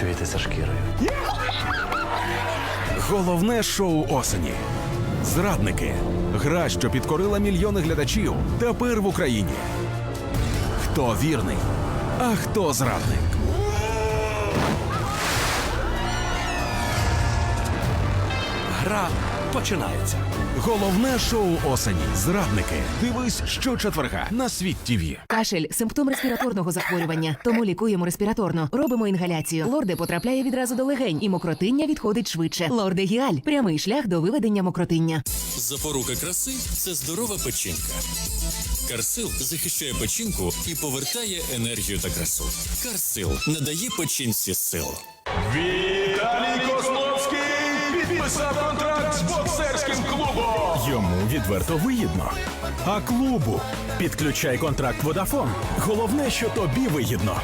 Чуєте за шкірою? Головне шоу осені. Зрадники. Гра, що підкорила мільйони глядачів. Тепер в Україні. Хто вірний, а хто зрадник? Починається. Головне шоу осені. Зрадники. Дивись щочетверга на світ ТІВІ. Кашель симптом респіраторного захворювання. Тому лікуємо респіраторно. Робимо інгаляцію. Лорде потрапляє відразу до легень, і мокротиння відходить швидше. Лорде Гіаль прямий шлях до виведення мокротиння. Запорука краси це здорова печінка. Карсил захищає печінку і повертає енергію та красу. Карсил надає печінці сил. Віталій Козловський підписав контракт з боксерським клубом. Йому відверто вигідно. А клубу підключай контракт Водафон. Головне, що тобі вигідно.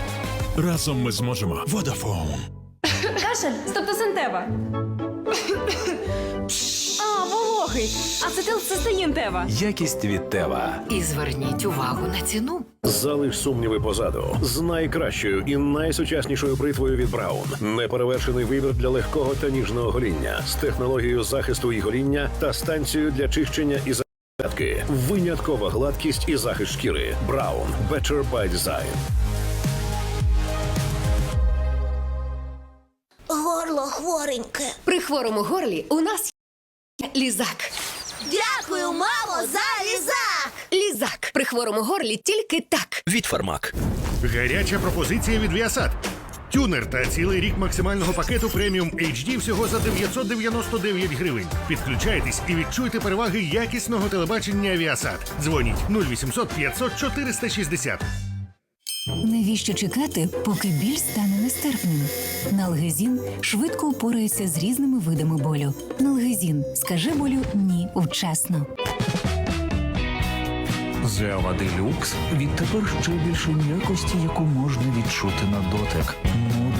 Разом ми зможемо. Водафон. Кашель, стептосинтева. А, вологий. Ацетилцистеїн тева. Якість від Тева. І зверніть увагу на ціну. Залиш сумніви позаду з найкращою і найсучаснішою бритвою від Браун. Неперевершений вибір для легкого та ніжного гоління з технологією захисту і гоління та станцією для чищення і зарядки. Виняткова гладкість і захист шкіри. Браун Better by Design. Горло хвореньке. При хворому горлі у нас є лізак. Дякую, мамо, за лізак! Лізак. При хворому горлі тільки так. Від Фармак. Гаряча пропозиція від Viasat. Тюнер та цілий рік максимального пакету преміум HD всього за 999 гривень. Підключайтесь і відчуйте переваги якісного телебачення Viasat. Дзвоніть 0800 500 460. Навіщо чекати, поки біль стане нестерпним? Налгезін швидко упорається з різними видами болю. Налгезін скажи болю ні вчасно. Зева Делюкс відтепер ще більше м'якості, яку можна відчути на дотик. Ну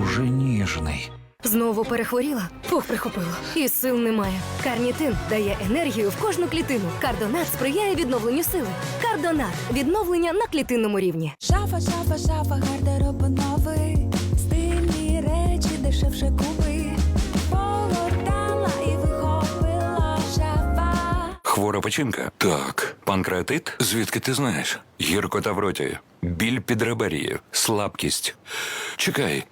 дуже ніжний. Знову перехворіла? Фух, прихопило. І сил немає. Карнітин дає енергію в кожну клітину. Кардонат сприяє відновленню сили. Кардонат відновлення на клітинному рівні. Шафа, шафа, шафа, гардероб новий. Стильні речі дешевше купи. Погортала і вихопила шафа. Хвора печінка? Так. Панкреатит? Звідки ти знаєш? Гіркота в роті. Біль під реберією. Слабкість. Чекай.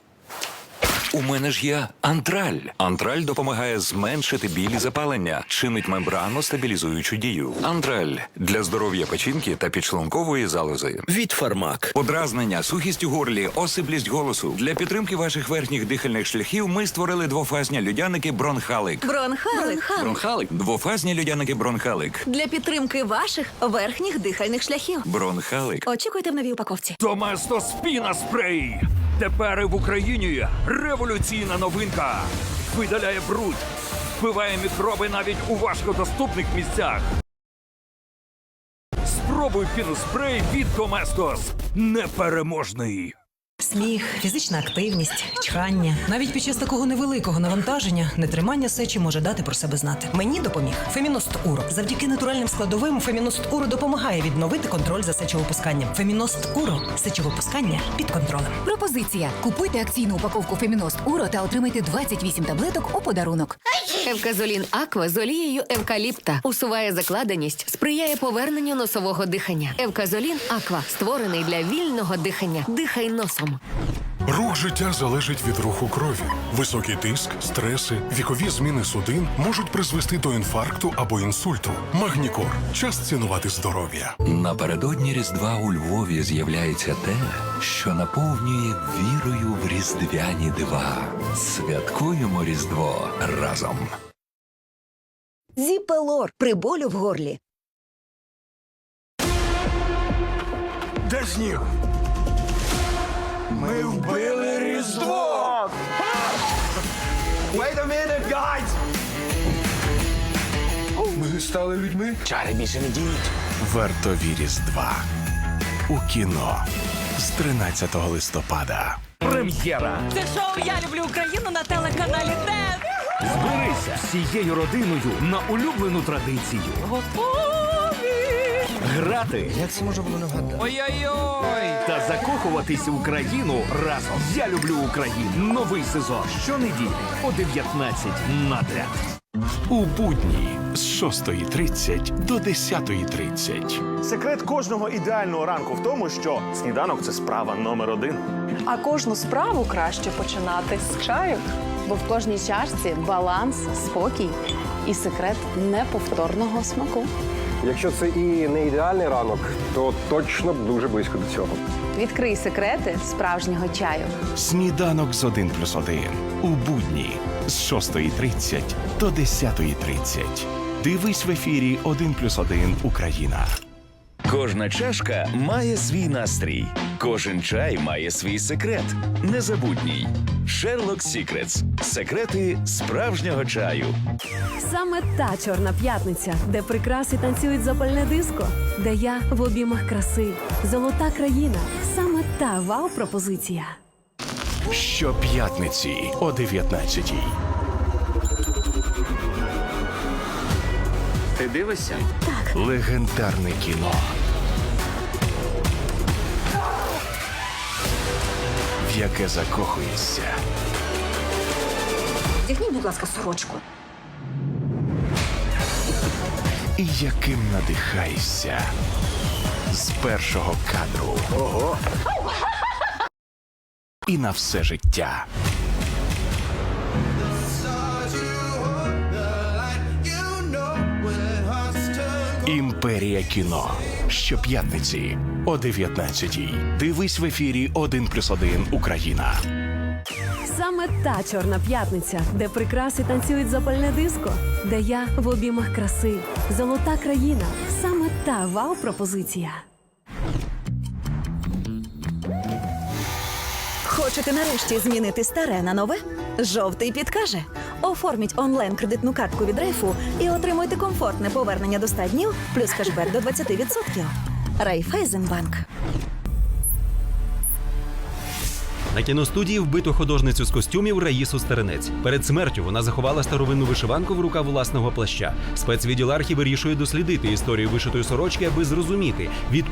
У мене ж є антраль. Антраль допомагає зменшити біль і запалення, чинить мембрану стабілізуючу дію. Антраль для здоров'я печінки та підшлункової залози. Від Фармак. Подразнення, сухість у горлі, осиплість голосу. Для підтримки ваших верхніх дихальних шляхів ми створили двофазні людяники Бронхалик. Бронхалик. Бронхалик. Двофазні людяники Бронхалик. Для підтримки ваших верхніх дихальних шляхів. Бронхалик. Очікуйте в новій упаковці. Доместо спіна спрей. Тепер і в Україні революційна новинка. Видаляє бруд, вбиває мікроби навіть у важкодоступних місцях. Спробуй піноспрей від Доместос. Непереможний. Сміх, фізична активність, чхання. Навіть під час такого невеликого навантаження нетримання сечі може дати про себе знати. Мені допоміг Феміност Уро. Завдяки натуральним складовим Феміност Уро допомагає відновити контроль за сечовипусканням. Феміност Уро сечовипускання під контролем. Пропозиція. Купуйте акційну упаковку Феміност Уро та отримайте 28 таблеток у подарунок. Евказолін Аква з олією евкаліпта усуває закладеність, сприяє поверненню носового дихання. Евказолін Аква створений для вільного дихання. Дихай носом. Рух життя залежить від руху крові. Високий тиск, стреси, вікові зміни судин можуть призвести до інфаркту або інсульту. Магнікор час цінувати здоров'я. Напередодні Різдва у Львові з'являється те, що наповнює вірою в різдвяні дива. Святкуємо Різдво разом. Зіпелор при болю в горлі. Де сніг? Ми вбили Різдво! Wait a minute, guys! Ми стали людьми? Чари більше не діють. Вартові Різдва. У кіно з 13 листопада. Прем'єра! Це шоу Я люблю Україну на телеканалі ТЕТ. Зберися всією родиною на улюблену традицію. Готові Грати Як це може було не вгадати? ой-ой-ой та закохуватись в Україну разом. Я люблю Україну. Новий сезон щонеділі о 19 на ТЕТ. У будні з 6.30 до 10.30. Секрет кожного ідеального ранку в тому, що сніданок це справа номер один. А кожну справу краще починати з чаю, бо в кожній чашці баланс, спокій і секрет неповторного смаку. Якщо це і не ідеальний ранок, то точно дуже близько до цього. Відкрий секрети справжнього чаю. Сніданок з 1 плюс 1. У будні з 6.30 до 10.30. Дивись в ефірі 1 плюс 1 Україна. Кожна чашка має свій настрій. Кожен чай має свій секрет. Незабутній. Sherlock Secrets. Секрети справжнього чаю. Саме та чорна п'ятниця, де прикраси танцюють запальне диско, де я в обіймах краси, золота країна. Саме та вау-пропозиція. Щоп'ятниці о 19.00. Ти дивишся? Легендарне кіно. В яке закохуєшся. Вдягніть, будь ласка, сорочку. І яким надихаєшся. З першого кадру. Ого. І на все життя. Імперія кіно. Щоп'ятниці о 19.00. Дивись в ефірі 1 плюс 1 Україна. Саме та чорна п'ятниця, де прикраси танцюють запальне диско, де я в обіймах краси, золота країна. Саме та вау-пропозиція. Хочете нарешті змінити старе на нове? Жовтий підкаже. Оформіть онлайн кредитну картку від Рейфу і отримуйте комфортне повернення до 100 днів плюс кешбек до 20%. Райфайзенбанк. На кіностудії вбито художницю з костюмів Раїсу Старинець. Перед смертю вона заховала старовинну вишиванку в рукав власного плаща. Спецвідділ архів вирішує дослідити історію вишитої сорочки, аби зрозуміти, від кого